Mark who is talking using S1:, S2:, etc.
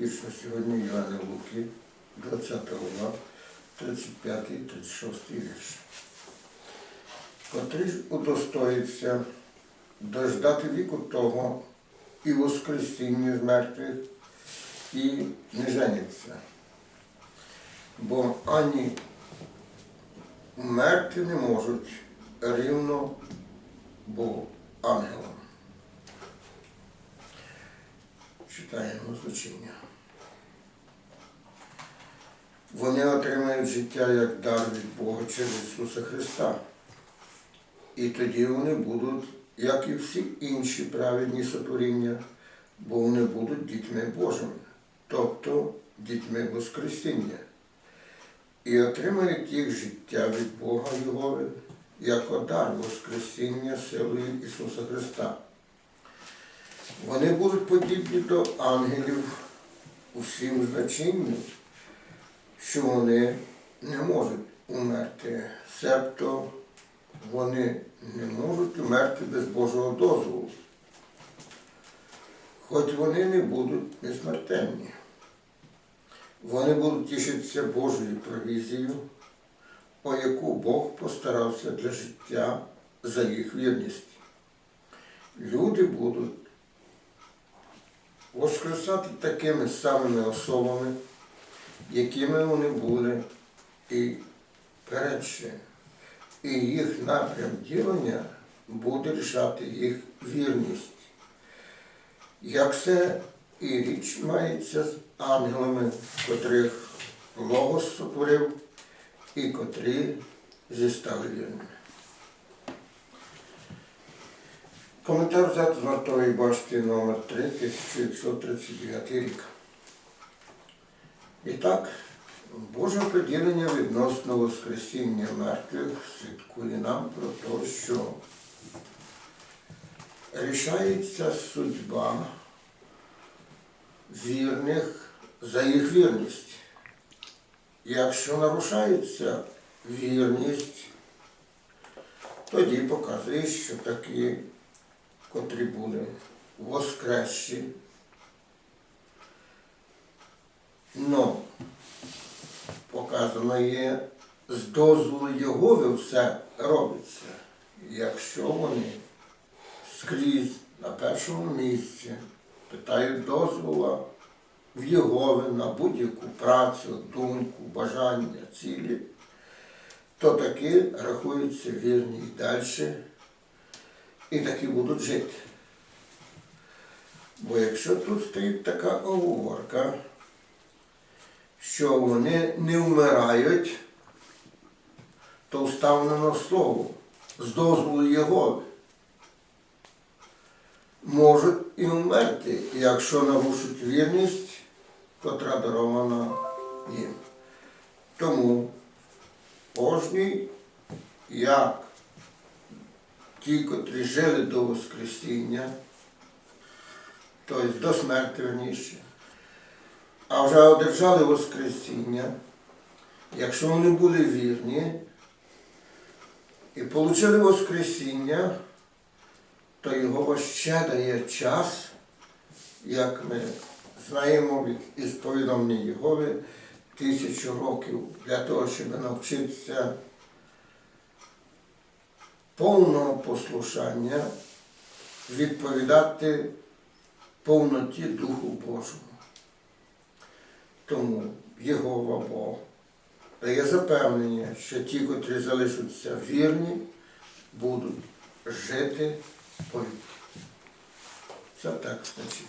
S1: вічно сьогодні Івана Луки, 20 глава, 35 36 вірш. Котрий ж удостоїться дождати віку того і воскресіння з мертвих, і не жениться. Бо ані мертві не можуть рівно бо ангелам. Читаємо звучення. Вони отримають життя як дар від Бога через Ісуса Христа. І тоді вони будуть, як і всі інші праведні сотворіння, бо вони будуть дітьми Божими, тобто дітьми Воскресіння, і отримають їх життя від Бога Його як дар Воскресіння силою Ісуса Христа. Вони будуть подібні до ангелів усім значенням, що вони не можуть умерти, себто вони не можуть умерти без Божого дозволу, хоч вони не будуть несмертенні. Вони будуть тішитися Божою провізією, о яку Бог постарався для життя за їх вірність. Люди будуть воскресати такими самими особами, якими вони були і передше. І їх напрям ділення буде рішати їх вірність. Як це і річ мається з ангелами, котрих Логос сотворив і котрі зістали вірними. Коментар взят з вартової башти номер 3 1939 рік. І так, Боже поділення відносно Воскресіння мертвих свідкує нам про те, що рішається судьба вірних за їх вірність. Якщо нарушається вірність, тоді показує, що такі, котрі були воскресші, но показано є з дозволу Єгови все робиться, якщо вони скрізь на першому місці. Питають дозвола в Єгови на будь-яку працю, думку, бажання, цілі, то таки рахуються вірні. І далі, і таки будуть жити. Бо якщо тут стоїть така оговорка, що вони не вмирають, то вставлено слово з дозволу Єгови. Можуть і вмерти, якщо нарушать вірність, котра дарована їм. Тому кожний, як ті, котрі жили до Воскресіння, тобто до смерти верніше, а вже одержали Воскресіння, якщо вони були вірні і отримали Воскресіння, то його ще дає час, як ми знаємо від із повідомлення Єгови, тисячу років для того, щоб навчитися повного послушання, відповідати повноті Духу Божому. Тому Єгова Бог дає запевнення, що ті, котрі залишаться вірні, будуть жити повіки. Це так значить.